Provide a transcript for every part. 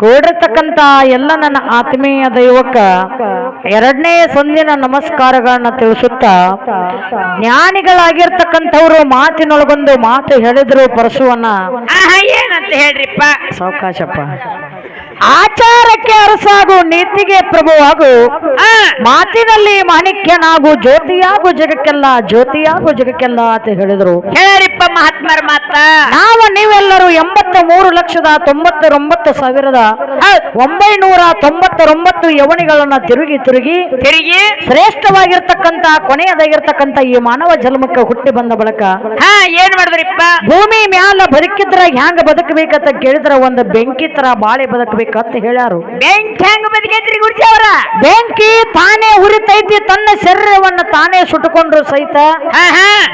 ಕೂಡಿರ್ತಕ್ಕಂತ ಎಲ್ಲ ನನ್ನ ಆತ್ಮೀಯ ದೈವಕ್ಕ ಎರಡನೇ ಸಂದಿನ ನಮಸ್ಕಾರಗಳನ್ನ ತಿಳಿಸುತ್ತಾ ಜ್ಞಾನಿಗಳಾಗಿರ್ತಕ್ಕಂಥವ್ರು ಮಾತಿನೊಳಗೊಂದು ಮಾತು ಹೇಳಿದ್ರು ಪರಶುವನ್ನ. ಏನಂತ ಹೇಳ್ರಿಪ್ಪ? ಸಾವಕಾಶಪ್ಪ. ಆಚಾರಕ್ಕೆ ಅರಸಾಗು ನೀತಿಗೆ ಪ್ರಭುವಾಗು ಮಾತಿನಲ್ಲಿ ಮಾಣಿಕ್ಯನಾಗು ಜ್ಯೋತಿಯಾಗು ಜಗಕ್ಕೆಲ್ಲ ಜ್ಯೋತಿಯಾಗು ಜಗಕ್ಕೆಲ್ಲ ಅಂತ ಹೇಳಿದ್ರು. ಹೇಳ್ರಿಪ್ಪ ಮಹಾತ್ಮರ ಮಾತ. ನಾವು ನೀವೆಲ್ಲರೂ ಎಂಬತ್ತ ಮೂರು ಲಕ್ಷದ ತೊಂಬತ್ತೊಂಬತ್ತು ಸಾವಿರದ ಒಂಬೈನೂರ ತೊಂಬತ್ತರೊಂಬತ್ತು ಯವಣಿಗಳನ್ನ ತಿರುಗಿ ತಿರುಗಿ ತಿರುಗಿ ಶ್ರೇಷ್ಠವಾಗಿರ್ತಕ್ಕಂತ ಕೊನೆಯದಾಗಿರ್ತಕ್ಕಂತ ಈ ಮಾನವ ಜನ್ಮಕ್ಕೆ ಹುಟ್ಟಿ ಬಂದ ಬಳಕ ಹಾ ಏನ್ ಮಾಡಿದ್ರಿಪ್ಪ? ಭೂಮಿ ಮ್ಯಾಲ ಬದುಕಿದ್ರ ಹ್ಯಾಂಗ ಬದುಕಬೇಕಂತ ಕೇಳಿದ್ರ ಒಂದು ಬೆಂಕಿ ತರ ಬಾಳೆ ಬದುಕಬೇಕಂತ ಹೇಳ್ಯಾರು. ಬೆಂಕಿ ಹೆಂಗ ಬದುಕೈತ್ರಿ ಗುರುಜಿ ಅವರ? ಬೆಂಕಿ ತಾನೇ ಉರಿತೈತಿ ತನ್ನ ಶರೀರವನ್ನ ತಾನೇ ಸುಟ್ಟುಕೊಂಡ್ರು ಸಹಿತ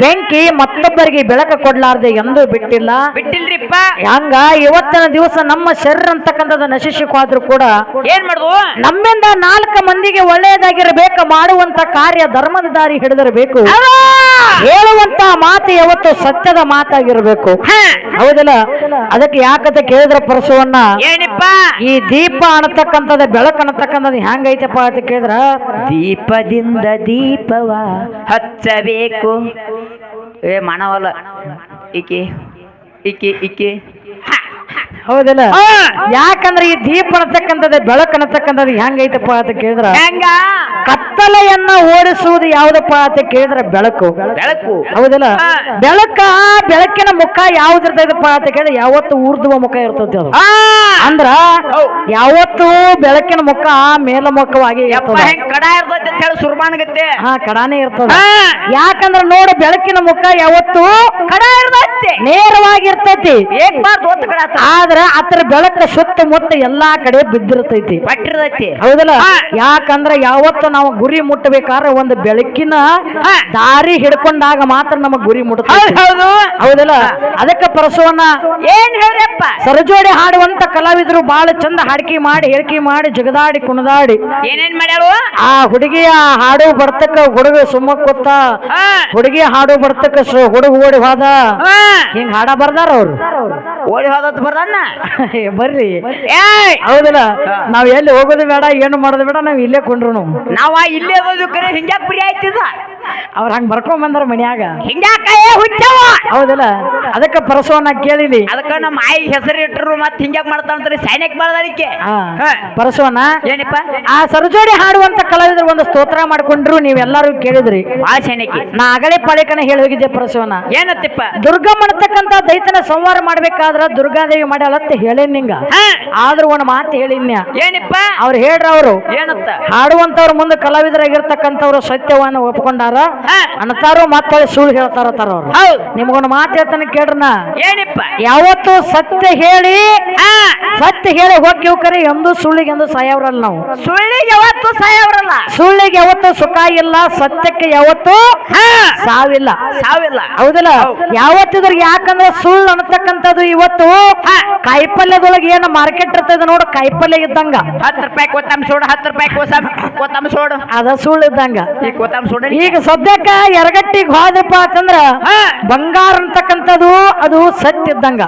ಬೆಂಕಿ ಮತ್ತೊಬ್ಬರಿಗೆ ಬೆಳಕ ಕೊಡ್ಲಾರ್ದೆ ಎಂದೂ ಬಿಟ್ಟಿಲ್ಲ. ಬಿಟ್ಟಿಲ್ರಿಪ್ಪ. ಹಂಗ ಇವತ್ತಿನ ದಿವಸ ನಮ್ಮ ಶರೀರ ಅಂತಕ್ಕಂಥದ್ದು ನಶಿಸಿಕೋದ್ರೂ ಕೂಡ ಏನ್ ಮಾಡುದು? ನಮ್ಮಿಂದ ನಾಲ್ಕು ಮಂದಿಗೆ ಒಳ್ಳೆಯದಾಗಿರಬೇಕು ಮಾಡುವಂತ ಕಾರ್ಯ ಧರ್ಮದ ದಾರಿ ಹಿಡಿದಿರಬೇಕು. ಹೇಳುವಂತ ಮಾತು ಯಾವತ್ತು ಸತ್ಯದ ಮಾತಾಗಿರಬೇಕು. ಹೌದಲ್ಲ? ಅದಕ್ಕೆ ಯಾಕಂತ ಕೇಳಿದ್ರ ಪರಶುವನ್ನ ಏನಿಪ್ಪ? ಈ ದೀಪ ಅನ್ನತಕ್ಕಂಥದ ಬೆಳಕು ಅನ್ನತಕ್ಕಂಥದ್ದು ಹೆಂಗೈತಪ್ಪ ಅಂತ ಕೇಳಿದ್ರ ದೀಪದಿಂದ ದೀಪವ ಹಚ್ಚಬೇಕು. ಏ ಮಾನವಲ್ಲ ಈಕೆ ಈಕೆ ಈಕೆ. ಹೌದಲ್ಲ? ಯಾಕಂದ್ರೆ ಈ ದೀಪ ಅನ್ನತಕ್ಕಂಥದ್ದು ಬೆಳಕು ಅನ್ನತಕ್ಕಂಥದ್ದು ಹೆಂಗೈತಪ್ಪ ಅಂತ ಕೇಳಿದ್ರ? ಹೆಂಗ? ಕತ್ತಲೆಯನ್ನ ಓಡಿಸುವುದು ಯಾವ್ದಪ್ಪ ಅಂತ ಕೇಳಿದ್ರ ಬೆಳಕು. ಬೆಳಕು. ಹೌದಲ್ಲ? ಬೆಳಕ ಬೆಳಕಿನ ಮುಖ ಯಾವ್ದಿರ್ತೈತಪ್ಪ ಅಂತ ಕೇಳಿದ್ರೆ ಯಾವತ್ತು ಊರ್ದುವ ಮುಖ ಇರ್ತದೆ ಅದು. ಅಂದ್ರ. ಯಾವತ್ತು ಬೆಳಕಿನ ಮುಖ ಮೇಲಮುಖವಾಗಿ ಮುಖವಾಗಿ ಇರ್ತದ. ಹೆಂಗ್ ಕಡ ಇರ್ತೈತಿ ಅಂತ ಹೇಳಿ ಸುರ್ಮಾನಗತ್ತೆ ಹಾ ಕಡಾನೇ ಇರ್ತದ. ಯಾಕಂದ್ರ ನೋಡು ಬೆಳಕಿನ ಮುಖ ಯಾವತ್ತು ಕಡ ಇರ್ತೈತಿ. ನೇರವಾಗಿರ್ತೈತಿ. ಆದ್ರ ಅದ್ರ ಬೆಳಕ ಸುತ್ತಮುತ್ತ ಎಲ್ಲಾ ಕಡೆ ಬಿದ್ದಿರ್ತೈತಿ. ಪಟ್ಟಿರ್ತೈತಿ ಹೌದಲ್ಲ. ಯಾಕಂದ್ರ ಯಾವತ್ತು ನಾವು ಗುರಿ ಮುಟ್ಟಬೇಕಾದ್ರೆ ಒಂದು ಬೆಳಕಿನ ದಾರಿ ಹಿಡ್ಕೊಂಡಾಗ ಮಾತ್ರ ನಮಗ್ ಗುರಿ ಮುಟ್ಟ ಹೌದಲ್ಲ? ಅದಕ್ಕೆ ಪರಸವನ್ನ ಏನ್ ಹೇಳ್ರಪ್ಪ ಸರಜೋಡಿ ಹಾಡುವಂತ ಕಲಾವಿದರು ಬಹಳ ಚಂದ ಹಾಡಿಕೆ ಮಾಡಿ ಹೇಳಿಕೆ ಮಾಡಿ ಜಗದಾಡಿ ಕುಣದಾಡಿ. ಏನೇನ್ ಮಾಡ್ಯಾವ? ಆ ಹುಡುಗಿಯ ಹಾಡು ಬರ್ತಕ್ಕ ಹುಡುಗ ಸುಮ್ಮ ಕೊತ್ತ ಹುಡುಗಿ ಹಾಡು ಬರ್ತಕ್ಕ ಹುಡುಗ ಓಡಿ ಹೋದ. ಹಿಂಗ್ ಹಾಡ ಬರ್ದಾರ ಅವ್ರು. ಓಡಿ ಹೋದತ್ ಬರ್ದಾನ? ಬರ್ರಿ. ಹೌದಲ್ಲ. ನಾವ್ ಎಲ್ಲಿ ಹೋಗೋದು ಬೇಡ ಏನು ಮಾಡೋದು ಬೇಡ ನಾವ್ ಇಲ್ಲೇ ಕೊಂಡ್ರು ನಾವು. ನಾವ ಇಲ್ಲೇ ಹೋದ್ರೆ ಕರೆ ಹಿಂಗ್ಯಾಕ್ ಪ್ರಿಯ ಆಯ್ತಿದ? ಅವ್ರ ಹಂಗ ಬರ್ಕೊಂಡ್ ಬಂದ್ರ ಮನ್ಯಾಗ. ಹಿಂಗ್ಯಾಕ ಏ ಹುಚ್ಚವ ಹೌದಲ್ಲ? ಅದಕ್ಕೆ ಪರಸವನ್ನ ಕೇಳಿಲಿ ಅದಕ್ಕ ನಮ್ಮ ಆಯಿ ಹೆಸರು ಇಟ್ಟರು ಮತ್ ಹಿಂಗ್ಯಾಕ್ ಮಾಡ್ತಾರೆ ಸೈನಿಕ್ ಮಾಡ್ದಿಕ್ಕೆ ಪರಸವನ್ನ ಏನಪ್ಪ? ಆ ಸರಜೋಡಿ ಹಾಡುವಂತ ಕಲಾವಿದರು ಒಂದು ಸ್ತೋತ್ರ ಮಾಡ್ಕೊಂಡ್ರು ನೀವೆಲ್ಲರೂ ಕೇಳಿದ್ರಿ. ಆ ಸೈನಿಕಿ ನಾ ಆಗಲೇ ಪಾಳಿಕನ ಹೇಳಿ ಹೋಗಿದ್ದೆ ಪರಸವನ ಏನತ್ತಿಪ್ಪ? ದುರ್ಗಮ್ಮ ಮಾಡ್ತಕ್ಕಂತ ದೈತನ ಸಂವಾರ ಮಾಡ್ಬೇಕಾದ್ರ ದುರ್ಗಾದೇವಿ ಮಾಡ್ಯಾಳತ್ತ ಹೇಳೇನ್ ನಿಂಗ. ಆದ್ರೂ ಒಂದ್ ಮಾತು ಹೇಳಿನ್ಯ ಏನಿಪ್ಪ? ಅವ್ರು ಹೇಳ್ರ ಅವರು ಏನತ್ತ? ಹಾಡುವಂತವ್ರ ಮುಂದೆ ಕಲಾವಿದರಾಗಿರ್ತಕ್ಕಂಥವ್ರು ಸತ್ಯವನ್ನ ಒಪ್ಕೊಂಡಾರ ಹಾ. ಅನ್ನತಾರು ಮತ್ತೆ ಸುಳ್ಳು ಹೇಳ್ತಾರತ್ತಾರ ಅವ್ರು. ಹೌದ್. ನಿಮ್ಗೊಂದು ಮಾತು ಹೇಳ್ತಾನೆ ಕೇಳ್ರನ ಏನಿಪ್ಪ ಯಾವತ್ತು ಸತ್ಯ ಹೇಳಿ ಸತ್ಯ ಹೇಳಿ ಹೋಗಿ ಕರೆ ಎಂದು ಸುಳ್ಳಿಗೆ ಎಂದು ಸಾಯವ್ರಲ್ಲ ನಾವು. ಸುಳ್ಳಿಗೆ ಯಾವತ್ತು ಸಾಯವ್ರಲ್ಲ. ಸುಳ್ಳಿಗೆ ಯಾವತ್ತು ಸುಖ ಇಲ್ಲ ಸತ್ಯಕ್ಕೆ ಯಾವತ್ತು ಹಾ. ಸಾವಿಲ್ಲ. ಸಾವಿಲ್ಲ. ಹೌದಿಲ್ಲ? ಹೌದ್. ಯಾವತ್ತಿದ್ರ ಯಾಕಂದ್ರೆ ಸುಳ್ಳು ಅನ್ನತಕ್ಕಂಥದ್ದು ಇವತ್ತು ಕಾಯಿಪಲ್ಯದೊಳಗೆ ಏನು ಮಾರ್ಕೆಟ್ ಇರ್ತದೆ ನೋಡು ಕಾಯಿಪಲ್ಯ ಇದ್ದಂಗ. ಹತ್ತು ರೂಪಾಯಿ ಕೊತ್ತಂಬ ಸೋಡು ಹತ್ತು ರೂಪಾಯಿ ಕೋಸಂ ಕೊತ್ತಂಬರಿ ಸೋಡು. ಅದ ಸುಳ್ಳು ಇದ್ದಂಗ. ಈ ಕೊತ್ತಂಬ ಸೋಡು ಈಗ ಸದ್ಯಕ್ಕ ಎರಗಟ್ಟಿಗೆ ಹೋದಪ್ಪ ಅಂತಂದ್ರ ಬಂಗಾರ ಅಂತಕ್ಕಂಥದ್ದು ಅದು ಸತ್ಯ ಇದ್ದಂಗ.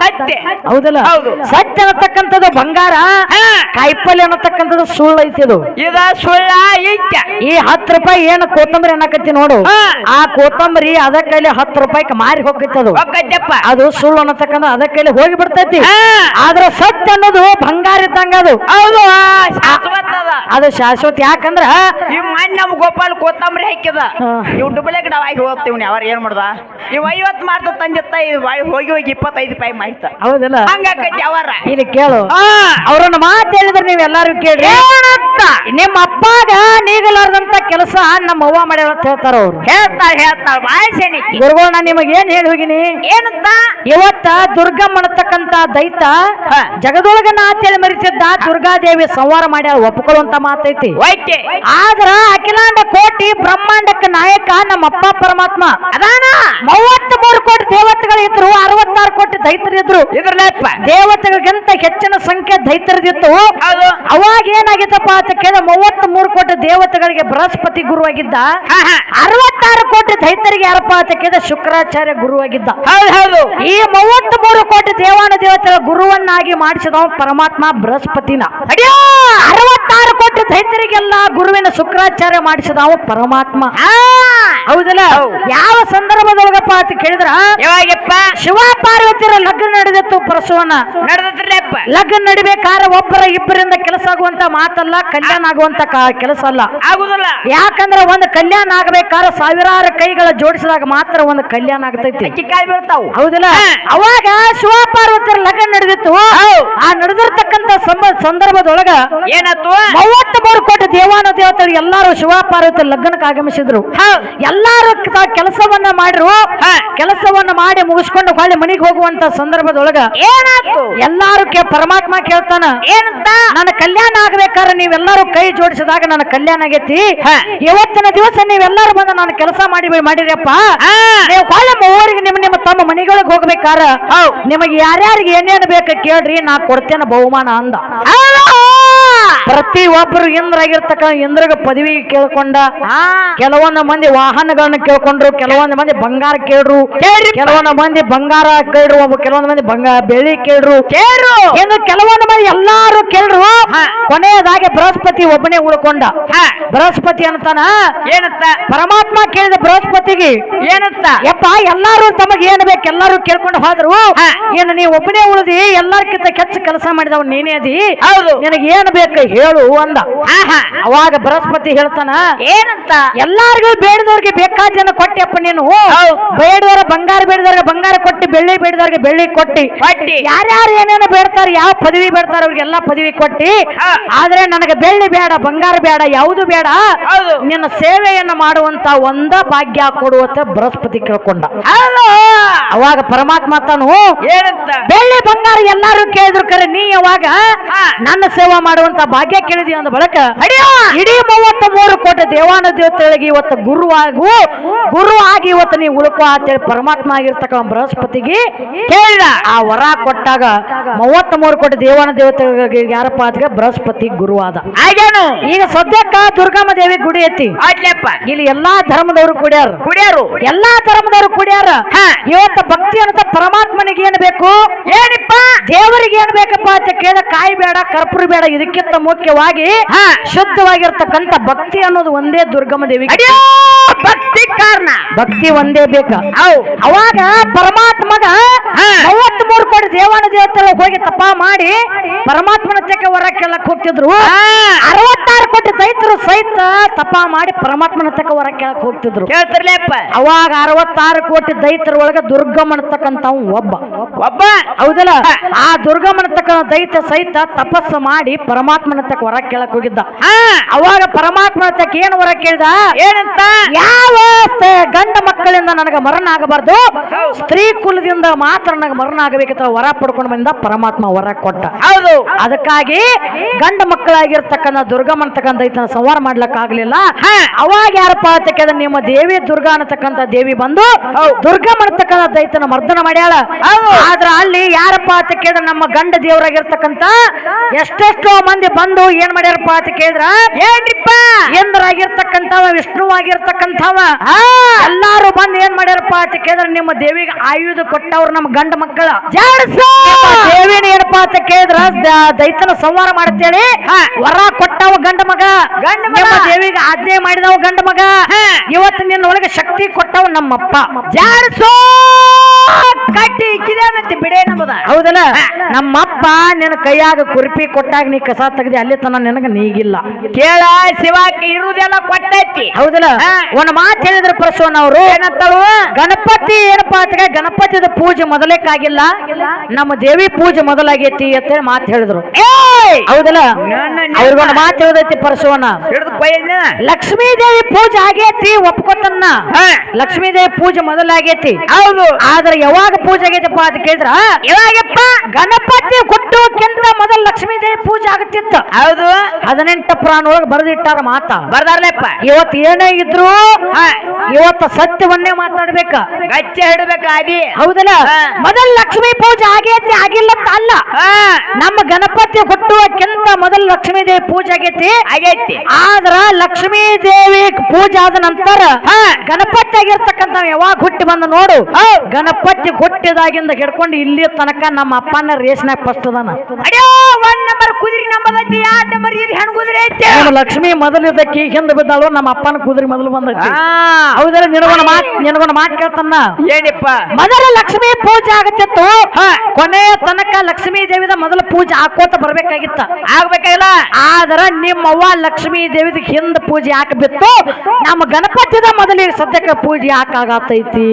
ಹೌದಲ್ಲ? ಹೌದು. ಸತ್ಯ ಅನ್ನತಕ್ಕಂಥದ್ದು ಬಂಗಾರ ಕಾಯಿಪಲ್ಲೆ ಕಾಯಿಪಲ್ಯ ಅನ್ನತಕ್ಕಂಥದ್ದು ಸುಳ್ಳು ಐತಿ ಅದು. ಇದ ಸುಳ್ಳ ಈ ಹತ್ತು ರೂಪಾಯಿ ಏನು ಕೋತಂಬರಿ ಅನ್ನಕತ್ತಿ ನೋಡು. ಆ ಕೋತಂಬರಿ ಅದ ಕೈಲಿ ಹತ್ತು ರೂಪಾಯಿಗೆ ಮಾರಿ ಹೋಗೈತಿ ಅದು. ಸುಳ್ಳು ಅನ್ನತಕ್ಕಂಥ ಅದ ಕೈಲಿ ಹೋಗಿ ಬಿಡ್ತೈತಿ. ಆದ್ರ ಸತ್ಯ ಅನ್ನೋದು ಬಂಗಾರ ಇದ್ದಂಗ ಅದು. ಹೌದು ಶಾಶ್ವತ ಅದು. ಶಾಶ್ವತ. ಯಾಕಂದ್ರ ಈ ಮಣ್ಣ್ ಗೋಪಾಲ್ ಕೋತಂಬರಿ ಹಾಕಿದ. ಇವ್ ಗಿಡ ಆಗಿ ಹೋಗ್ತೀವಿ ಅವ್ರ ಏನ್ ಮಾಡ್ದ? ಇವ್ ಐವತ್ ಮಾರ್ತ ತಂದಿತ್ತ ಹೋಗಿ ಹೋಗಿ ಇಪ್ಪತ್ತೈದು ರೂಪಾಯಿ ಮಾಡ್ತ ಹೌದಲ್ಲ? ಹಂಗಾಕೈತಿ ಅವರ. ಇಲ್ಲಿ ಕೇಳು. ಅವ್ರನ್ನ ಮಾತು ಹೇಳಿದ್ರೆ ನೀವ್ ಎಲ್ಲಾರು ಕೇಳ್ರಿ. ನಿಮ್ಮ ಅಪ್ಪಾಗ ನೀಗಲಾರ್ದಂತ ಕೆಲಸ ನಮ್ಮ ಅವ್ವ ಮಾಡ್ಯಾಳ ಅಂತ ಹೇಳ್ತಾರ ಅವ್ರು. ಹೇಳ್ತಾ ಹೇಳ್ತಾಳ ಬಾಯ್ ಸೈನಿಕಿ ಗುರುಗಳು ನಾನು ನಿಮಗೆ ಏನ್ ಹೇಳಿ ಹೋಗಿನಿ? ಏನಂತ? ಇವತ್ತ ದುರ್ಗಮ್ಮ ಅನ್ನತಕ್ಕಂತ ದೈತ ಜಗದೊಳಗನ್ನ ಜಗದೊಳಗ ನಾತೇಳಿ ಮರಿತಿದ್ದ ದುರ್ಗಾದೇವಿ ಸಂವಾರ ಮಾಡ್ಯಾಳ ಒಪ್ಕೊಳ್ಳುವಂತ ಮಾತೈತಿ. ಆದ್ರ ಅಖಿಲಾಂಡ ಬ್ರಹ್ಮಾಂಡಕ್ಕೆ ನಾಯಕ ನಮ್ಮ ಅಪ್ಪ ಪರಮಾತ್ಮ. ಅದಾನ? ಮೂವತ್ತ್ ಮೂರು ಕೋಟಿ ದೇವತೆಗಳು ಇದ್ರು ಕೋಟಿ ದೈತರಿದ್ರು. ಇದ್ರಲ್ಲಪ್ಪ. ದೇವತೆಗಳಿಗಿಂತ ಹೆಚ್ಚಿನ ಸಂಖ್ಯೆ ದೈತರದಿತ್ತು ಅವಾಗ ಏನಾಗಿತ್ತಪ್ಪ ಅಂತ ಕೇಳಿದ್ರೆ ಮೂವತ್ತ್ ಮೂರು ಕೋಟಿ ದೇವತೆಗಳಿಗೆ ಬೃಹಸ್ಪತಿ ಗುರುವಾಗಿದ್ದ. ಅರವತ್ತಾರು ಕೋಟಿ ದೈತರಿಗೆ ಯಾರಪ್ಪ ಅಂತ ಕೇಳಿದ ಶುಕ್ರಾಚಾರ್ಯ ಗುರುವಾಗಿದ್ದ. ಹೌದು ಹೌದು. ಈ ಮೂವತ್ತ್ ಮೂರು ಕೋಟಿ ದೇವಾನ ದೇವತೆಗಳ ಗುರುವನ್ನಾಗಿ ಮಾಡಿಸಿದ ಪರಮಾತ್ಮ ಬೃಹಸ್ಪತಿನ. ಅರವತ್ತಾರು ಕೋಟಿ ದೈತರಿಗೆಲ್ಲ ಗುರುವಿನ ಶುಕ್ರಾಚಾರ್ಯ ಮಾಡಿಸಿದ ಪರಮಾತ್ಮ. ಹೌದಲ್ಲ? ಯಾವ ಸಂದರ್ಭದೊಳಗಪ್ಪ ಅಂತ ಕೇಳಿದ್ರ ಶಿವ ಶಿವ ಲಗ್ನ ನಡೆದಿತ್ತು ಪ್ರಸವನ. ನಡೆದತ್ರಪ್ಪ ಲಗ್ನ ನಡಿಬೇಕಾದ್ರೆ ಒಬ್ಬರ ಇಬ್ಬರಿಂದ ಕೆಲಸ ಆಗುವಂತ ಮಾತಲ್ಲ ಕಲ್ಯಾಣ ಆಗುವಂತ ಕೆಲಸ ಅಲ್ಲ. ಆಗುದಿಲ್ಲ. ಯಾಕಂದ್ರೆ ಒಂದು ಕಲ್ಯಾಣ ಆಗಬೇಕಾದ್ರೆ ಸಾವಿರಾರು ಕೈಗಳ ಜೋಡಿಸಿದಾಗ ಮಾತ್ರ ಒಂದು ಕಲ್ಯಾಣ ಆಗ್ತೈತಿ. ಅಕ್ಕಿ ಕಾಯಿ ಬೀಳ್ತಾವು. ಹೌದಿಲ್ಲ. ಅವಾಗ ಶಿವಪಾರ್ವತರ ಲಗ್ನ ನಡೆದಿತ್ತು. ಆ ನಡೆದಿರ್ತಕ್ಕಂತ ಸಂದರ್ಭದೊಳಗ ಏನತ್ತು ಮೂವತ್ತು ಮೂರು ಕೋಟಿ ದೇವಾನ ದೇವತೆಗಳು ಎಲ್ಲಾರು ಶಿವಪಾರ್ವತಿ ಲಗ್ನಕ್ಕೆ ಆಗಮಿಸಿದ್ರು. ಎಲ್ಲಾರು ಕೆಲಸವನ್ನ ಮಾಡಿರು. ಕೆಲಸವನ್ನ ಮಾಡಿ ಮುಗಿಸ್ಕೊಂಡು ಹೊಳ್ಳಿ ಮನೆಗೆ ಹೋಗುವಂತ ಸಂದರ್ಭದೊಳಗ ಏನಾಯ್ತು? ಎಲ್ಲಾರು ಪರಮಾತ್ಮ ಕೇಳ್ತಾನ ಏನಂತ? ನನ್ನ ಕಲ್ಯಾಣ ಆಗ್ಬೇಕಾದ್ರೆ ನೀವೆಲ್ಲರೂ ಕೈ ಜೋಡಿಸಿದಾಗ ನನ್ನ ಕಲ್ಯಾಣ ಆಗೈತಿ. ಇವತ್ತಿನ ದಿವಸ ನೀವೆಲ್ಲರೂ ಬಂದ ನಾನು ಕೆಲಸ ಮಾಡಿ ಮಾಡಿರಪ್ಪ. ನೀವು ಹೊಳ್ಳಿ ಮೂವರಿಗೆ ನಿಮ್ಮ ನಿಮ್ಮ ತಮ್ಮ ಮನೆಗಳಿಗೆ ಹೋಗ್ಬೇಕಾರ. ನಿಮಗೆ ಯಾರ್ಯಾರಿಗೆ ಏನೇನ್ ಬೇಕು ಕೇಳ್ರಿ ನಾ ಕೊಡ್ತೇನೆ ಬಹುಮಾನ ಅಂದ. ಪ್ರತಿ ಒಬ್ಬರು ಇಂದ್ರ ಆಗಿರ್ತಕ್ಕ ಇಂದ್ರಗ ಪದವಿ ಕೇಳ್ಕೊಂಡ ಕೆಲವೊಂದು ಮಂದಿ ವಾಹನಗಳನ್ನ ಕೇಳ್ಕೊಂಡ್ರು ಕೆಲವೊಂದು ಮಂದಿ ಬಂಗಾರ ಕೇಳ್ರು ಕೆಲವೊಂದು ಮಂದಿ ಬಂಗಾರ ಕೇಳ್ರು ಒಬ್ಬ ಕೆಲವೊಂದು ಮಂದಿ ಬಂಗಾರ ಬೆಳ್ಳಿ ಕೇಳ್ರು. ಕೇಳ್ರು. ಎಂದು ಕೆಲವೊಂದು ಮಂದಿ ಎಲ್ಲಾರು ಕೇಳ್ರು. ಕೊನೆಯದಾಗಿ ಬೃಹಸ್ಪತಿ ಒಬ್ಬನೇ ಉಳ್ಕೊಂಡ. ಬೃಹಸ್ಪತಿ ಅಂತಾನ? ಏನಂತ? ಪರಮಾತ್ಮ ಕೇಳಿದ ಬೃಹಸ್ಪತಿಗೆ. ಏನಂತ? ಯಪ್ಪ ಎಲ್ಲಾರು ತಮಗೆ ಏನ್ ಬೇಕು ಎಲ್ಲಾರು ಕೇಳ್ಕೊಂಡು ಹೋದ್ರು. ಏನು ನೀ ಒಬ್ಬನೇ ಉಳಿದಿ ಎಲ್ಲಾರ್ಕಿಂತ ಕೆಚ್ಚ ಕೆಲಸ ಮಾಡಿದವ ನೀನೇ ಅದಿ. ಹೌದು. ನಿನಗೆ ಏನ್ ಬೇಕು ಹೇಳು ಅಂದ. ಆಹಾ. ಅವಾಗ ಬೃಹಸ್ಪತಿ ಹೇಳ್ತಾನ ಏನಂತ? ಎಲ್ಲಾರ್ಗೂ ಬೇಡದವ್ರಿಗೆ ಬೇಕಾದ ಜನ ಕೊಟ್ಟಿಯಪ್ಪ ನೀನು. ಬೇಡದವ್ರ ಬಂಗಾರ ಬೇಡದವ್ರಿಗೆ ಬಂಗಾರ ಕೊಟ್ಟಿ ಬೆಳ್ಳಿ ಬೇಡದವ್ರಿಗೆ ಬೆಳ್ಳಿ ಕೊಟ್ಟಿ ಕೊಟ್ಟಿ. ಯಾರ್ಯಾರು ಏನೇನು ಬೇಡ್ತಾರೆ ಯಾವ ಪದವಿ ಬೇಡ್ತಾರೆ ಅವ್ರಿಗೆಲ್ಲ ಪದವಿ ಕೊಟ್ಟಿ ಹಾ. ಆದ್ರೆ ನನಗೆ ಬೆಳ್ಳಿ ಬೇಡ ಬಂಗಾರ ಬೇಡ ಯಾವುದು ಬೇಡ ಹೌದು. ನಿನ್ನ ಸೇವೆಯನ್ನು ಮಾಡುವಂತ ಒಂದ ಭಾಗ್ಯ ಕೊಡುವಂತ ಬೃಹಸ್ಪತಿ ಕೇಳ್ಕೊಂಡ ಅವಾಗ ಪರಮಾತ್ಮ ತಾನು ಏನಂತ? ಬೆಳ್ಳಿ ಬಂಗಾರ ಎಲ್ಲಾರು ಕೇಳಿದ್ರು ಕರೆ ನೀ ಯಾವಾಗ ನನ್ನ ಸೇವಾ ಮಾಡುವಂತ ಭಾಗ್ಯ ಕೇಳಿದಿ ಅಂದ ಬಳಕ ಇಡೀ ಮೂವತ್ತ ಮೂರು ಕೋಟಿ ದೇವಾನ ದೇವತೆಗಳಿಗೆ ಇವತ್ತು ಗುರುವಾಗು ಗುರು ಆಗಿ ಇವತ್ತು ನೀ ಉಳುಕುವ ಅಂತೇಳಿ ಪರಮಾತ್ಮ ಆಗಿರ್ತಕ್ಕ ಬೃಹಸ್ಪತಿಗೆ ಕೇಳಿದ. ಆ ವರ ಕೊಟ್ಟಾಗ ಮೂವತ್ತ ಮೂರು ಕೋಟಿ ದೇವಾನ ದೇವತೆಗಳಿಗೆ ಯಾರಪ್ಪ ಆದ್ಗ ಬೃಹಸ್ಪತಿ ಗುರುವಾದ ಹಾಗೇನು? ಈಗ ಸದ್ಯಕ್ಕ ದುರ್ಗಮ್ಮ ದೇವಿ ಗುಡಿ ಐತಿ. ಇಲ್ಲಿ ಎಲ್ಲಾ ಧರ್ಮದವರು ಕುಡಿಯಾರು. ಕುಡಿಯಾರು. ಎಲ್ಲಾ ಧರ್ಮದವರು ಕುಡಿಯಾರ. ಹಾ. ಭಕ್ತಿ ಅಂತ ಪರಮಾತ್ಮನಿಗೆ ಏನ್ ಬೇಕು? ಏನಿಪ್ಪ? ದೇವರಿಗೆ ಏನ್ ಬೇಕಪ್ಪ ಅಂತ ಕೇಳಿದ ಕಾಯಿ ಬೇಡ ಕರ್ಪೂರ ಬೇಡ ಇದಕ್ಕಿಂತ ಮುಖ್ಯವಾಗಿ. ಶುದ್ಧವಾಗಿರ್ತಕ್ಕಂಥ ಭಕ್ತಿ ಅನ್ನೋದು ಒಂದೇ ದುರ್ಗಮ ದೇವಿ ಭಕ್ತಿ ಕಾರಣ. ಭಕ್ತಿ ಒಂದೇ ಬೇಕ. ಅವಾಗ ಪರಮಾತ್ಮಗ ದೇವಾನ ದೇವತೆಲ್ಲ ಹೋಗಿ ತಪ್ಪ ಮಾಡಿ ಪರಮಾತ್ಮನ ತಕ ವರ ಕೇಳಕ್ ಹೋಗ್ತಿದ್ರು. ಅರವತ್ತಾರು ಕೋಟಿ ದೈತರು ಸಹಿತ ತಪ್ಪ ಮಾಡಿ ಪರಮಾತ್ಮನ ತಕ ವರ ಕೇಳಕ್ ಹೋಗ್ತಿದ್ರು ಕೇಳ್ತಿರ್ಲೇಪ್ಪ ಅವಾಗ ಅರವತ್ತಾರು ಕೋಟಿ ದೈತರ ಒಳಗ ದುರ್ಗಮ್ಮನತಕ್ಕಂತ ಒಬ್ಬ. ಒಬ್ಬ? ಹೌದಲ್ಲ? ಆ ಆ ದುರ್ಗಮ್ಮನತಕ್ಕ ದೈತ ಸಹಿತ ತಪಸ್ಸು ಮಾಡಿ ಪರಮಾತ್ಮನ ತಕ್ಕ ವರ ಕೇಳಕ್ ಹೋಗಿದ್ದ ಅವಾಗ ಪರಮಾತ್ಮನ ತಕ್ಕ ಏನ್ ವರ ಕೇಳ್ದ? ಏನಂತ? ಯಾವ ಗಂಡ ಮಕ್ಕಳಿಂದ ನನಗೆ ಮರಣ ಆಗಬಾರ್ದು? ಸ್ತ್ರೀ ಕುಲದಿಂದ ಮಾತ್ರ ನನಗೆ ಮರಣ ಆಗಬೇಕಂತ ವರ ಪಡ್ಕೊಂಡು ಬಂದ ಪರಮಾತ್ಮ ವರ ಕೊಟ್ಟ. ಹೌದು. ಅದಕ್ಕಾಗಿ ಗಂಡ ಮಕ್ಕಳಾಗಿರ್ತಕ್ಕಂಥ ದುರ್ಗಮ್ಮನತಕ್ಕಂಥ ದೈತನ ಸಂಹಾರ ಮಾಡ್ಲಕ್ ಆಗ್ಲಿಲ್ಲ. ಹಾ. ಅವಾಗ ಯಾರಪ್ಪ ಅಂತ ಕೇಳಿದ್ರೆ ನಿಮ್ಮ ದೇವಿ ದುರ್ಗಾ ಅನ್ನತಕ್ಕಂಥ ದೇವಿ ಬಂದು ದುರ್ಗಮ್ಮ ಅಂತಕ್ಕಂಥ ದೈತನ ಮರ್ದನ ಮಾಡ್ಯಾಳ. ಆದ್ರ ಅಲ್ಲಿ ಯಾರಪ್ಪ ಅಂತ ಕೇಳಿದ್ರೆ ನಮ್ಮ ಗಂಡ ದೇವರಾಗಿರ್ತಕ್ಕಂಥ ಎಷ್ಟೆಷ್ಟೋ ಮಂದಿ ಬಂದು ಏನ್ ಮಾಡ್ಯಾರಪ್ಪ ಅಂತ ಕೇಳಿದ್ರ ಏನ್ರಿಪ್ಪ? ಇಂದ್ರಾಗಿರ್ತಕ್ಕಂಥವ ವಿಷ್ಣುವಾಗಿರ್ತಕ್ಕಂಥವ. ಎಲ್ಲಾರು ಬಂದು ಏನ್ ಮಾಡ್ಯಾರಪ್ಪ ಅಂತ ಕೇಳಿದ್ರೆ ನಿಮ್ಮ ದೇವಿಗೆ ಆಯುಧ ಕೊಟ್ಟವ್ರು ನಮ್ಮ ಗಂಡ ಮಕ್ಕಳ. ದೇವಿನ ಏನಪ್ಪ ಅಂತ ಕೇಳಿದ್ರ ದೈತನ ಸಂಹಾರ ಮಾಡ್ತೇಳಿ ಹಾ. ವರ ಕೊಟ್ಟವ ಗಂಡ ಮಗ ಗಂಡ ಮಗ. ದೇವಿಗೆ ಆಜ್ಞೆ ಮಾಡಿದವ ಗಂಡ ಮಗ ಹಾ. ಇವತ್ತು ನಿನ್ನೊಳಗೆ ಶಕ್ತಿ ಕೊಟ್ಟವ ನಮ್ಮಪ್ಪ ಜಾಡ್ಸೋ ಕಟ್ಟಿ ಇಕ್ಕಿದೇನಂತೆ ಬಿಡೇ ನಮ್ಮದ. ಹೌದಲ್ಲ ನಮ್ಮಪ್ಪ ನಿನ್ನ ಕೈಯಾಗ ಕುರ್ಪಿ ಕೊಟ್ಟಾಗ ನೀ ಕಸ ತೆಗ್ದಿ ಅಲ್ಲಿ ತನ ನಿನಗ ನೀಗಿಲ್ಲ. ಕೇಳ ಶಿವ ಇರುವುದೆಲ್ಲ ಕೊಟ್ಟೈತಿ. ಹೌದಲ್ಲ ಒಂದ್ ಮಾತು ಹೇಳಿದ್ರು ಪ್ರಸವನ್ ಅವರು ಏನಂತಳು? ಗಣಪತಿ ಏನಪ್ಪ ಅಂತ ಗಣಪತಿದ ಪೂಜೆ ಮೊದಲೇಕಾಗಿಲ್ಲ. ನಮ್ಮ ದೇವಿ ಪೂಜೆ ಮೊದಲಾಗೈತಿ ಅಂತೇಳಿ ಮಾತು ಹೇಳಿದ್ರು. ಏಯ್! ಹೌದಲ್ಲ? ಅವ್ರಿಗೊಂದು ಮಾತು ಹೇಳ್ದೈತಿ ಪರಶುವನ ಹಿಡಿದು ಕೊಯ್ಯನ ಲಕ್ಷ್ಮೀ ದೇವಿ ಪೂಜೆ ಆಗೇತಿ ಒಪ್ಕೊತನ್ನ. ಲಕ್ಷ್ಮೀ ದೇವಿ ಪೂಜೆ ಮೊದಲಾಗೈತಿ. ಹೌದು. ಆದ್ರೆ ಯಾವಾಗ ಪೂಜೆ ಆಗೈತಪ್ಪ ಅಂತ ಕೇಳಿದ್ರ? ಯಾವಾಗಪ್ಪ? ಗಣಪತಿ ಹುಟ್ಟುವಕ್ಕಿಂತ ಮೊದಲು ಲಕ್ಷ್ಮೀ ದೇವಿ ಪೂಜೆ ಆಗತ್ತಿತ್ತ. ಹೌದು. ಹದಿನೆಂಟು ಪುರಾಣ ಒಳಗೆ ಬರೆದಿಟ್ಟಾರ ಮಾತ. ಬರ್ದಾರ್ಲೆಪ್ಪ. ಇವತ್ತು ಏನೇ ಇದ್ರು ಇವತ್ತ ಸತ್ಯವನ್ನೇ ಮಾತಾಡ್ಬೇಕ. ಗಚ್ಚೆ ಹಿಡ್ಬೇಕ ಆಗಿ ಹೌದಲ್ಲ. ಮೊದಲು ಲಕ್ಷ್ಮೀ ಪೂಜೆ ಆಗೇತಿ ಆಗಿಲ್ಲ ಅಂತ ಅಲ್ಲ ನಮ್ಮ ಗಣಪತಿ ಹುಟ್ಟುವಕ್ಕಿಂತ ಮೊದಲು ಲಕ್ಷ್ಮೀ ದೇವಿ ಪೂಜೆ ಆಗೈತಿ. ಆಗೈತಿ. ಆದ್ರ ಲಕ್ಷ್ಮೀ ದೇವಿ ಪೂಜೆ ಆದ ನಂತರ. ಗಣಪತಿ ಆಗಿರ್ತಕ್ಕಂತ ಯಾವಾಗ ಹುಟ್ಟಿ ಬಂದ ನೋಡು. ಗಣಪತಿ ಹುಟ್ಟಿದಾಗಿಂದ ಹಿಡ್ಕೊಂಡು ಇಲ್ಲಿ ತನಕ ನಮ್ಮ ಅಪ್ಪನ ರೇಸ್ನಾಗ ಫಸ್ಟ್ ಅದಾನ. ಒಂದ್ ನಂಬರ್ ಕುದುರೆ ನಂಬದೈತಿ ಎರಡ್ ನಂಬರ್ ಇದು ಹೆಣ್ ಕುದುರೆ ಐತಿ. ನಮ್ಮ ಲಕ್ಷ್ಮಿ ಮೊದಲಿದ್ದಕ್ಕೆ ಹಿಂದೆ ಬಿದ್ದಾಳು ನಮ್ಮ ಅಪ್ಪನ ಕುದುರೆ ಮೊದಲು ಬಂದ ಹೌದಲ್ಲ ನಿನಗೊಂದು ಮಾತ್ ನಿನಗೊಂದು ಮಾತು ಕೇಳ್ತಾನ? ಏನಿಪ್ಪ? ಮೊದಲ ಲಕ್ಷ್ಮಿ ಪೂಜೆ ಆಗತ್ತಿತ್ತು. ಕೊನೆಯ ತನಕ ಲಕ್ಷ್ಮೀ ದೇವಿದ ಮೊದಲ ಪೂಜೆ ಹಾಕೋತ ಬರ್ಬೇಕಾಗಿತ್ತ. ಆಗ್ಬೇಕಾಗಿಲ್ಲ? ಆದ್ರ ನಿಮ್ಮವ್ವ ಲಕ್ಷ್ಮೀ ದೇವಿದ ಹಿಂದ ಪೂಜೆ ಹಾಕಬಿತ್ತು ನಮ್ಮ ಗಣಪತಿದ ಮೊದಲಿಗೆ ಸದ್ಯಕ್ಕೆ ಪೂಜೆ ಯಾಕಾಗತೈತಿ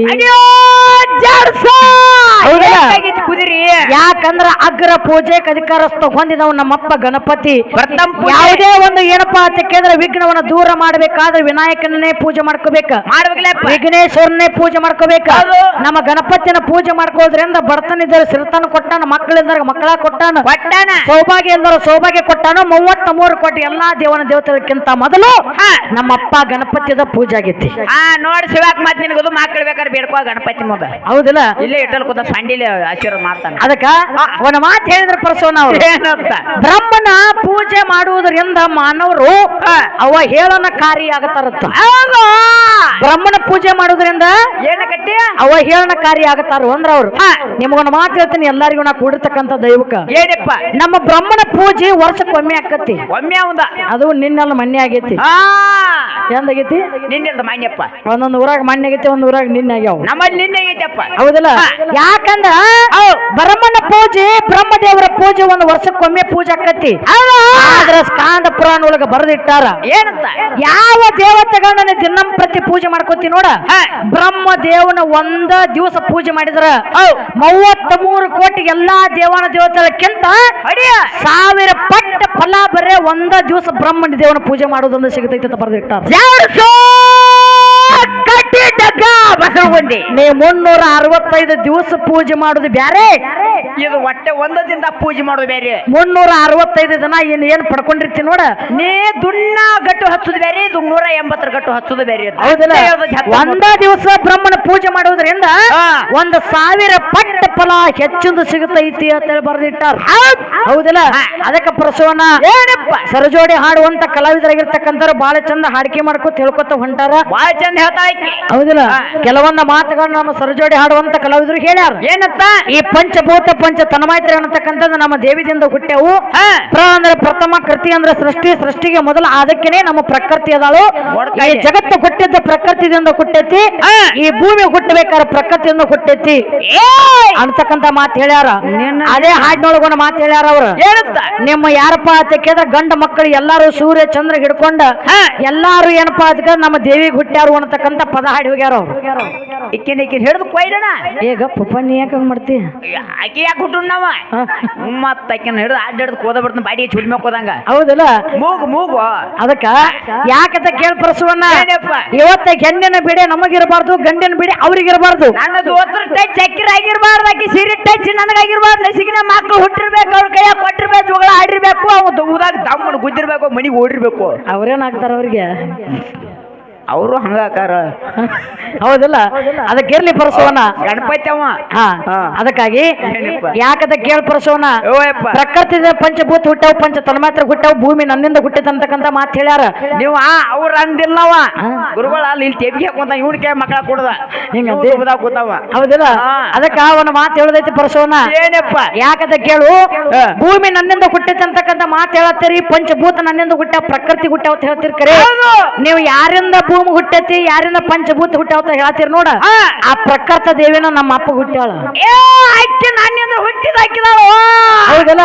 ಕುದಿರಿ? ಯಾಕಂದ್ರ ಅಗ್ರ ಪೂಜೆ ಅಧಿಕಾರಸ್ಥ ಹೊಂದಿದವ್ ನಮ್ಮಪ್ಪ ಗಣಪತಿ. ಯಾವುದೇ ಒಂದು ಏನಪ್ಪಾ ಅಂತ ಕೇಳಿದ್ರೆ ವಿಘ್ನವನ್ನ ದೂರ ಮಾಡ್ಬೇಕಾದ್ರೆ ವಿನಾಯಕನನ್ನೇ ಪೂಜೆ ಮಾಡ್ಕೋಬೇಕ. ವಿಘ್ನೇಶ್ವರನ್ನೇ ಪೂಜೆ ಮಾಡ್ಕೋಬೇಕ. ನಮ್ಮ ಗಣಪತಿನ ಪೂಜೆ ಮಾಡ್ಕೋದ್ರಿಂದ ಬಡತನಿದ್ದರೆ ಸಿರಿತನ ಕೊಟ್ಟಾನ ಮಕ್ಕಳಿಂದ ಮಕ್ಕಳ ಕೊಟ್ಟಾನ. ಕೊಟ್ಟಾನ. ಸೌಭಾಗ್ಯ ಎಂದರು ಸೌಭಾಗ್ಯ ಕೊಟ್ಟಾನು ಮೂವತ್ತ ಮೂರು ಕೋಟಿ ಎಲ್ಲಾ ದೇವನ ದೇವತೆಗಿಂತ ಮೊದಲು ನಮ್ಮ ನಮ್ಮಪ್ಪ ಗಣಪತಿದ ಪೂಜೆ ಆಗೈತಿ ಆ ನೋಡಿ ಶಿವಾಕ್ ಮತ್ ನಿನಗದು ಮಾತಾಡ್ಬೇಕಾದ್ರೆ ಬೇಕಾದ್ರೆ ಬೇಡ್ಕೋ ಗಣಪತಿ ಮಗ. ಹೌದಿಲ್ಲ? ಇಲ್ಲೇ ಇಟ್ಟಲ್ ಕೂತ ಸಂಡಿಲೆ ಆಶೀರ್ವಾದ ಮಾಡ್ತಾನೆ. ಅದಕ್ಕ ಅವನ ಮಾತು ಹೇಳಿದ್ರ ಪರಸೋನ ಅವರು. ಏನಂತ? ಬ್ರಹ್ಮನ ಪೂಜೆ ಮಾಡುವುದರಿಂದ ಮಾನವರು ಅವ ಹೇಳನ ಕಾರ್ಯ ಆಗತ್ತಾರತ್ತ ಬ್ರಹ್ಮನ ಪೂಜೆ ಮಾಡುವುದರಿಂದ ಏನಕತ್ತಿ ಅವ ಕಾರ್ಯ ಆಗತ್ತಾರು ಅಂದ್ರ ಅವ್ರು. ನಿಮಗೊಂದು ಮಾತು ಹೇಳ್ತೀನಿ ಎಲ್ಲರಿಗೂ ನಾ ಕೂಡಿರ್ತಕ್ಕಂಥ ದೈವಕ್ಕ. ಏನಪ್ಪ? ನಮ್ಮ ಬ್ರಹ್ಮನ ಪೂಜೆ ವರ್ಷಕ್ಕೊಮ್ಮೆ ಆಕತಿ. ಒಮ್ಮೆ ಅವಂದ. ಅದು ನಿನ್ನೆಲ್ಲ ಮನ್ನೆ ಆಗೈತಿ. ಆ. ಎಂದಾಗೈತಿ? ನಿನ್ನೆಲ್ದ ಮಾನ್ಯಪ್ಪ. ಒಂದೊಂದು ಊರಾಗ ಮಾನ್ಯ ಆಗೈತಿ ಒಂದ್ ಊರಾಗ ನಿನ್ನೆ ಆಗ್ಯಾವ ನಮ್ಮಲ್ಲಿ ನಿನ್ನೆ ಆಗೈತಪ್ಪ ಹೌದಲ್ಲ. ಯಾಕಂದ್ರ ಬ್ರಹ್ಮನ ಪೂಜೆ ಬ್ರಹ್ಮದೇವರ ಪೂಜೆ ಒಂದು ವರ್ಷಕ್ಕೊಮ್ಮೆ ಪೂಜೆ ಆಕತಿ. ಆದ್ರ ಸ್ಕಾಂದ ಪುರಾಣ ಒಳಗ ಬರೆದಿಟ್ಟಾರ. ಏನಂತ? ಯಾವ ದೇವತೆಗಳನ್ನ ದಿನಂ ಪ್ರತಿ ಪೂಜೆ ಮಾಡ್ಕೋತಿ ನೋಡ? ಬ್ರಹ್ಮ ದೇವನ ಒಂದ ದಿವಸ ಪೂಜೆ ಮಾಡಿದ್ರ. ಮೂವತ್ತ ಮೂರು ಕೋಟಿ ಎಲ್ಲಾ ದೇವನ ದೇವತೆಗಳಕ್ಕಿಂತ ಸಾವಿರ ಪಟ್ಟ ಫಲ ಬರೇ ಒಂದ ದಿವಸ ಬ್ರಹ್ಮನ ದೇವನ ಪೂಜೆ ಮಾಡೋದೊಂದು ಸಿಗತೈತೆ ಅಂತ ಬರೆದಿಟ್ಟಾರ. ಜಾಡ್ಸೋ ಕಟ್ಟಿ ಬಸವಗೊಂಡಿ ನೀ ಮುನ್ನೂರ ಅರವತ್ತೈದು ದಿವಸ ಪೂಜೆ ಮಾಡುದು ಬ್ಯಾರೆ. ಇದು ಹೊಟ್ಟೆ ದಿನ ಪೂಜೆ ಮಾಡೋದು ಬೇರೆ ಮುನ್ನೂರ ಅರವತ್ತೈದು ದಿನ ಏನ್ ಏನ್ ಪಡ್ಕೊಂಡಿರ್ತೀನಿ ನೋಡ. ನೀ ದುಣ್ಣ ಗಟ್ಟು ಹಚ್ಚುದು ಬೇರೆ ಇದು ನೂರ ಎಂಬತ್ತರ ಗಟ್ಟು ಹಚ್ಚುದು ಬೇರೆ. ಹೌದಿಲ್ಲ. ಒಂದ ದಿವಸ ಬ್ರಹ್ಮನ ಪೂಜೆ ಮಾಡುವುದರಿಂದ ಒಂದ್ ಒಂದು ಸಾವಿರ ಪಟ್ಟ ಫಲ ಹೆಚ್ಚಿಂದು ಸಿಗುತ್ತೈತಿ ಅಂತ ಹೇಳಿ ಬರೆದಿಟ್ಟಾರ. ಹೌದಿಲ್ಲ? ಅದಕ್ಕೆ ಪ್ರಸವನ ಏನಪ್ಪ? ಸರಜೋಡಿ ಹಾಡುವಂತ ಕಲಾವಿದರಾಗಿರ್ತಕ್ಕಂಥ ಬಹಳ ಚಂದ ಹಾಡಿಕೆ ಮಾಡ್ಕೊತ ಹೇಳ್ಕೊತ ಹೊಂಟಾರ. ಬಾಳ ಚಂದ ಹೇಳ್ತಾ ಹೌದಿಲ್ಲ? ಹಾ. ಕೆಲವೊಂದ ಮಾತುಗಳನ್ನ ನಮ್ಮ ಸರಜೋಡಿ ಹಾಡುವಂತ ಕಲಾವಿದರು ಹೇಳ್ಯಾರ. ಏನಂತ? ಈ ಪಂಚಭೂತ ಪಂಚ ತನ್ಮಾತ್ರ ಅನ್ನತಕ್ಕಂಥದ್ದು ನಮ್ಮ ದೇವಿದಿಂದ ಹುಟ್ಟ್ಯಾವು. ಹಾ. ಪ್ರ ಅಂದ್ರೆ ಪ್ರಥಮ ಕೃತಿ ಅಂದ್ರೆ ಸೃಷ್ಟಿ ಸೃಷ್ಟಿಗೆ ಮೊದಲ ಅದಕ್ಕೇನೆ ನಮ್ಮ ಪ್ರಕೃತಿ ಅದಾಳು. ಈ. ಜಗತ್ತು ಹುಟ್ಟಿದ್ದ ಪ್ರಕೃತಿದಿಂದ ಹುಟ್ಟೈತಿ. ಈ ಭೂಮಿ ಹುಟ್ಟಬೇಕಾದ್ರೆ ಪ್ರಕೃತಿಯಿಂದ ಹುಟ್ಟೈತಿ! ಅಂತಕ್ಕಂತ ಮಾತು ಹೇಳ್ಯಾರ. ಅದೇ ಹಾಡಿನೊಳಗೊಂದು ಮಾತು ಹೇಳ್ಯಾರ ಅವ್ರು. ನಿಮ್ಮ ಯಾರಪ್ಪ ಕೇಳಿದ್ರೆ ಗಂಡ ಮಕ್ಕಳು ಎಲ್ಲಾರು ಸೂರ್ಯ ಚಂದ್ರ ಹಿಡ್ಕೊಂಡ. ಎಲ್ಲಾರು ಏನಪ್ಪಾ ಅದಕ್ಕೆ ನಮ್ಮ ದೇವಿಗೆ ಹುಟ್ಟ್ಯಾರು ಅನ್ನತಕ್ಕಂತ ಪದ ಹಾಡಿ ಹೋಗ್ಯಾರ. ಅವ್ರು. ಇಕ್ಕಿನ ಇಕ್ಕಿನ ಹಿಡಿದು ಕೊಯ್ಡಣ ಈಗ ಗಪ್ಪ ಪನ್ನಿ ಯಾಕೆ ಹಂಗ್ ಮಾಡ್ತಿ? ಆಕಿ ಯಾಕೆ ಹುಟ್ಟು ನಾವ. ಮತ್ತ ಆಕಿನ ಹಿಡಿದು ಅಡ್ಡ ಹಿಡಿದು ಕೋದ ಬಾಡಿಗೆ ಬಾಡಿ ಮ್ಯಾಕ್ ಹೋದಂಗ ಹೌದಲ್ಲ? ಮೂಗು ಮೂಗು. ಅದಕ್ಕ ಯಾಕಂತ ಕೇಳಿ ಪ್ರಸವನ್ನ? ಇವತ್ತ ಹೆಣ್ಣಿನ ಬಿಡೆ ನಮಗಿರಬಾರ್ದು ಗಂಡಿನ ಬಿಡೆ ಅವ್ರಿಗಿರಬಾರ್ದು. ನನ್ನ ದೋಸ್ತರ ಟಚ್ ಚಕ್ಕಿರ ಆಗಿರ್ಬಾರ್ದು ಆಕಿ ಸೀರೆ ಟಚ್ ನನಗಾಗಿರ್ಬಾರ್ದು. ನಸಿಗಿನ ಮಕ್ಕಳು ಹುಟ್ಟಿರ್ಬೇಕು ಅವ್ರ ಕೈಯಾಗ ಕೊಟ್ಟಿರ್ಬೇಕು ಜೋಗಳ ಆಡಿರ್ಬೇಕು ಅವ್ನು ಊದಾಗ ದಮ್ಮನ ಗುದ್ದಿರ್ಬೇಕು ಮನಿಗೆ ಓಡಿರ್ಬೇಕು. ಅವ್ರೇನಾಗ್ತಾರ ಅವ್ರಿಗೆ? ಅವರು ಹಂಗಾಕಾರ ಹೌದಲ್ಲ? ಅದಕ್ಕಿರ್ಲಿ ಪರಸವನ ಗಣಪತಿ ಅವ. ಅದಕ್ಕಾಗಿ ಯಾಕದ ಕೇಳ ಪರಸೋನ? ಪರಸವನ ಪ್ರಕೃತಿ ಪಂಚಭೂತ ಹುಟ್ಟವು ಪಂಚ ತನ್ಮಾತ್ರ ಹುಟ್ಟವು ಭೂಮಿ ನನ್ನಿಂದ ಹುಟ್ಟಿದಂತಕ್ಕಂತ ಮಾತು ಹೇಳ್ಯಾರ. ನೀವು ಆ ಅವ್ರ ಅಂದಿಲ್ಲವ. ಗುರುಗಳ ಅಲ್ಲಿ ಇಲ್ಲಿ ತೆಗಿ ಹಾಕೊಂತ ಇವ್ನ ಕೈ ಮಕ್ಕಳ ಕೊಡದ? ಹಿಂಗ ಕೂತಾವ. ಹೌದಿಲ್ಲ. ಅದಕ್ಕ ಅವನ ಮಾತು ಹೇಳದೈತಿ ಪರಸವನ ಏನಪ್ಪ? ಯಾಕದ ಕೇಳು? ಭೂಮಿ ನನ್ನಿಂದ ಹುಟ್ಟಿತ್ ಅಂತಕ್ಕಂತ ಮಾತು ಹೇಳತ್ತೀರಿ ಪಂಚಭೂತ ನನ್ನಿಂದ ಹುಟ್ಟ ಪ್ರಕೃತಿ ಹುಟ್ಟ ಅಂತ ಹೇಳ್ತೀರಿ ಕರೆ. ನೀವು ಯಾರಿಂದ ಭೂಮಿ ಹುಟ್ಟತಿ ಯಾರಿನ ಪಂಚಭೂತ ಹುಟ್ಟಾವ ಅಂತ ಹೇಳ್ತೀರಿ ನೋಡ. ಆ. ಪ್ರಕೃತ ದೇವಿನ ನಮ್ಮ ಅಪ್ಪ ಹುಟ್ಟಾಳ ಏ ಅಕ್ಕಿ ಹುಟ್ಟಿದ ಹಾಕಿದಾಳು? ಹೌದಲ್ಲ?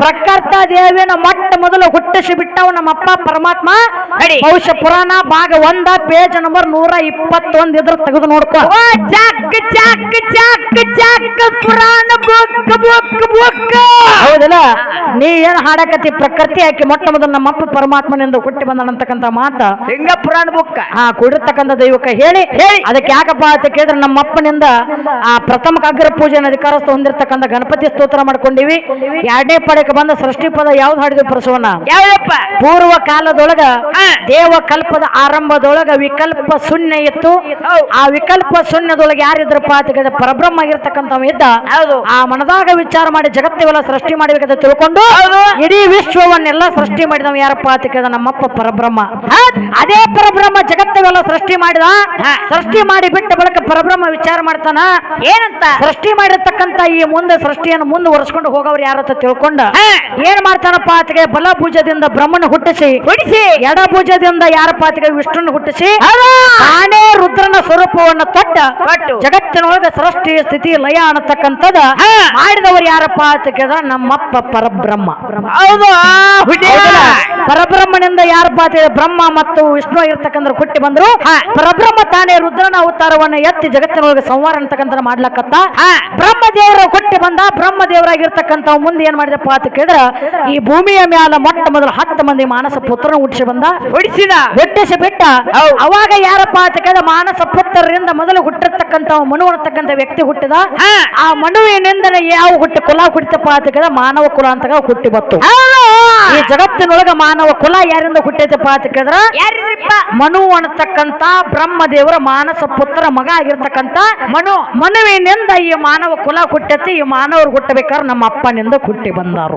ಪ್ರಕೃತ ದೇವಿನ ಮೊಟ್ಟ ಮೊದಲು ಹುಟ್ಟಿಸಿ ಬಿಟ್ಟವ ನಮ್ಮ ಅಪ್ಪ ಪರಮಾತ್ಮ. ಬಹುಶಃ ಭವಿಷ್ಯ ಪುರಾಣ ಭಾಗ ಒಂದ ಪೇಜ್ ನಂಬರ್ ನೂರ ಇಪ್ಪತ್ತೊಂದ್ ಇದ್ರ ತೆಗೆದು ನೋಡ್ಕೋದಿಲ್ಲ ಓ ಚಾಕ್ ಚಾಕ್ ಚಾಕ್ ಚಾಕ್ ಪುರಾಣ ಬುಕ್ ಬುಕ್ ಬುಕ್ ಹೌದಲ್ಲ? ನೀ ಏನ್ ಹಾಡಕತ್ತಿ ಪ್ರಕೃತಿ ಆಕಿ ಮೊಟ್ಟ ಮೊದಲು ನಮ್ಮಪ್ಪ ಪರಮಾತ್ಮನಿಂದ ಹುಟ್ಟಿ ಬಂದನಂತಕ್ಕಂತ ಮಾತ. ಹಿಂಗ ಪುರಾಣ ಬುಕ್ ಆ ಕೂಡಿರ್ತಕ್ಕಂಥ ದೈವಕ್ಕ ಹೇಳಿ ಹೇಳಿ. ಅದಕ್ಕೆ ಯಾಕಪ್ಪ ಅಂತ ಕೇಳಿದ್ರೆ ನಮ್ಮಪ್ಪನಿಂದ ಆ ಪ್ರಥಮ ಅಗ್ರ ಪೂಜೆನ ಅಧಿಕಾರಸ್ಥ ಹೊಂದಿರತಕ್ಕಂಥ ಗಣಪತಿ ಸ್ತೋತ್ರ ಮಾಡ್ಕೊಂಡಿವಿ. ಎರಡನೇ ಪಡೆಗೆ ಬಂದ ಸೃಷ್ಟಿ ಪದ ಯಾವ್ದು ಹಾಡಿದ್ವಿ ಪ್ರಸವನ ಯಾವ್ದಪ್ಪ? ಪೂರ್ವ ಕಾಲದೊಳಗ. ದೇವ ಕಲ್ಪದ ಆರಂಭದೊಳಗ ವಿಕಲ್ಪ ಶೂನ್ಯ ಇತ್ತು. ಆ ವಿಕಲ್ಪ ಶೂನ್ಯದೊಳಗೆ ಯಾರಿದ್ರಪ್ಪ ಅಂತ ಕೇಳಿದ್ರೆ ಪರಬ್ರಹ್ಮ ಆಗಿರ್ತಕ್ಕಂಥವ ಇದ್ದ. ಆ ಮನದಾಗ ವಿಚಾರ ಮಾಡಿ ಜಗತ್ತಿವೆಲ್ಲ ಸೃಷ್ಟಿ ಮಾಡಬೇಕಂತ ತಿಳ್ಕೊಂಡು. ಇಡೀ ವಿಶ್ವವನ್ನೆಲ್ಲ ಸೃಷ್ಟಿ ಮಾಡಿದವ ಯಾರಪ್ಪ ಅಂತ ಕೇಳಿದ ನಮ್ಮಪ್ಪ ಪರಬ್ರಹ್ಮ. ಅದೇ ಪರಬ್ರಹ್ಮ ಜಗತ್ತಿವೆಲ್ಲ ಸೃಷ್ಟಿ ಮಾಡಿದ ಸೃಷ್ಟಿ ಮಾಡಿ ಬಿಟ್ಟ ಬಳಿಕ ಪರಬ್ರಹ್ಮ ವಿಚಾರ ಮಾಡ್ತಾನ? ಏನಂತ? ಸೃಷ್ಟಿ ಮಾಡಿರ್ತಕ್ಕಂತ ಈ ಮುಂದೆ ಸೃಷ್ಟಿಯನ್ನು ಮುಂದುವರ್ಸ್ಕೊಂಡು ಹೋಗವ್ರು ಯಾರತ್ತ ತಿಳ್ಕೊಂಡ. ಏನ್ ಮಾಡ್ತಾನಪ್ಪ ಆತಗೆ? ಬಲ ಭುಜದಿಂದ ಬ್ರಹ್ಮನ ಹುಟ್ಟಿಸಿ ಹುಡಿಸಿ ಎಡ ಪೂಜದಿಂದ ಯಾರ ಪಾತಿಗೆ ವಿಷ್ಣುನ ಹುಟ್ಟಿಸಿ ಆನೇ ತಾನೇ ರುದ್ರನ ಸ್ವರೂಪವನ್ನು ತೊಟ್ಟ. ಜಗತ್ತಿನೊಳಗೆ ಸೃಷ್ಟಿ ಸ್ಥಿತಿ ಲಯ ಅನ್ನತಕ್ಕಂಥದ. ಮಾಡಿದವರು ಯಾರಪ್ಪ ಕೇಳಿದ ನಮ್ಮಪ್ಪ ಪರಬ್ರಹ್ಮ. ಪರಬ್ರಹ್ಮನಿಂದ ಯಾರಪ್ಪ ಪಾತಿಗೆ ಬ್ರಹ್ಮ ಮತ್ತು ವಿಷ್ಣು ಇರ್ತಕ್ಕಂಥ ಹುಟ್ಟಿ ಬಂದ್ರು. ಪರಬ್ರಹ್ಮ ತಾನೇ ರುದ್ರನ ಅವತಾರವನ್ನ ಎತ್ತಿ ಜಗತ್ತಿನೊಳಗೆ ಸಂವಾರ ಅಂತಕ್ಕಂಥ ಮಾಡ್ಲಕ್ಕತ್ತ ಹಾ. ಬ್ರಹ್ಮ ದೇವರ ಹುಟ್ಟಿ ಬಂದ ಬ್ರಹ್ಮ ದೇವರಾಗಿರ್ತಕ್ಕಂಥ ಮುಂದೆ ಏನ್ ಮಾಡಿದಪ್ಪ ಅಂತ ಕೇಳಿದ್ರ ಈ ಭೂಮಿಯ ಮ್ಯಾಲ ಮೊಟ್ಟ ಮೊದಲು ಹತ್ತು ಮಂದಿ ಮಾನಸ ಪುತ್ರನ ಹುಟ್ಟಿಸಿ ಬಂದ. ಹುಡಿಸಿದ ಹುಟ್ಟಿಸಿ ಬಿಟ್ಟ. ಅವಾಗ ಯಾರಪ್ಪ ಅಂತ ಕೇಳಿದ ಮಾನಸ ಪುತ್ರರಿಂದ ಮೊದಲು ಹುಟ್ಟಿರ್ತಕ್ಕಂತ ಮನು ಅನ್ನತಕ್ಕಂಥ ವ್ಯಕ್ತಿ ಹುಟ್ಟಿದ. ಆ ಮನುವಿನಿಂದ ಯಾವ ಹುಟ್ಟಿ ಕುಲ ಹುಟ್ಟಿತಪ್ಪ ಅಂತ ಕೇಳಿದ ಮಾನವ ಕುಲ ಅಂತ ಹುಟ್ಟಿ ಬತ್ತು ಈ ಜಗತ್ತಿನೊಳಗ ಮಾನವ ಕುಲ ಯಾರಿಂದ ಹುಟ್ಟೈತಪ್ಪ ಅಂತ ಕೇಳಿದ್ರ ಮನು ಅನ್ನತಕ್ಕಂತ ಬ್ರಹ್ಮದೇವರ ಮಾನಸ ಪುತ್ರ ಮಗ ಆಗಿರ್ತಕ್ಕಂತ ಮನು ಮನುವಿನಿಂದ ಈ ಮಾನವ ಕುಲ ಕುಟ್ಟತಿ ಈ ಮಾನವರು ಹುಟ್ಟಬೇಕಾದ್ರೆ ನಮ್ಮ ಅಪ್ಪನಿಂದ ಹುಟ್ಟಿ ಬಂದಾರು.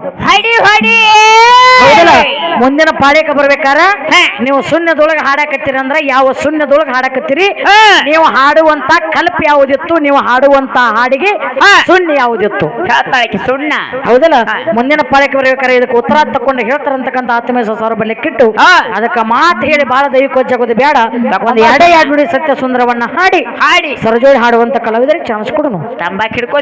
ಮುಂದಿನ ಪಾಳ್ಯಕ್ಕೆ ಬರ್ಬೇಕಾರ? ನೀವು ಶೂನ್ಯದೊಳಗೆ ಹಾಡಾಕತ್ತೀರಿ ಅಂದ್ರೆ ಯಾವ ಶೂನ್ಯದೊಳಗೆ ಹಾಡಾಕತ್ತೀರಿ. ನೀವು ಹಾಡುವಂತ ಕಲ್ಪ ಯಾವುದಿತ್ತು ನೀವು ಹಾಡುವಂತ ಹಾಡಿಗೆ. ಶೂನ್ಯ ಯಾವುದಿತ್ತು? ಸುಣ್ಣ ಹೌದಲ್ಲ. ಮುಂದಿನ ಪಾಳ್ಯಕ್ಕೆ ಬರ್ಬೇಕಾರೆ ಇದಕ್ಕೆ ಉತ್ತರ ತಕೊಂಡು ಹೇಳ್ತಾರಂತಕ್ಕಂಥ ಆತ್ಮೀಯ ಸಾವಿರ ಬಲ್ಲೆಕ್ಕಿಟ್ಟು ಅದಕ್ಕೆ ಮಾತು ಹೇಳಿ ಬಾಳ ದೈವಿಕೋಜ್ಜಾಗೋದು ಬೇಡ. ಒಂದು ಎರಡೇ ಎರಡು ನುಡಿ ಸತ್ಯ ಸುಂದರವನ್ನ ಹಾಡಿ. ಹಾಡಿ. ಸರಜೋಡಿ ಹಾಡುವಂತ ಕಲಾವಿದರಿಗೆ ಚಾನ್ಸ್ ಕೊಡೋಣ ತಂಬಾಕ್ ಹಿಡ್ಕೊಂಡು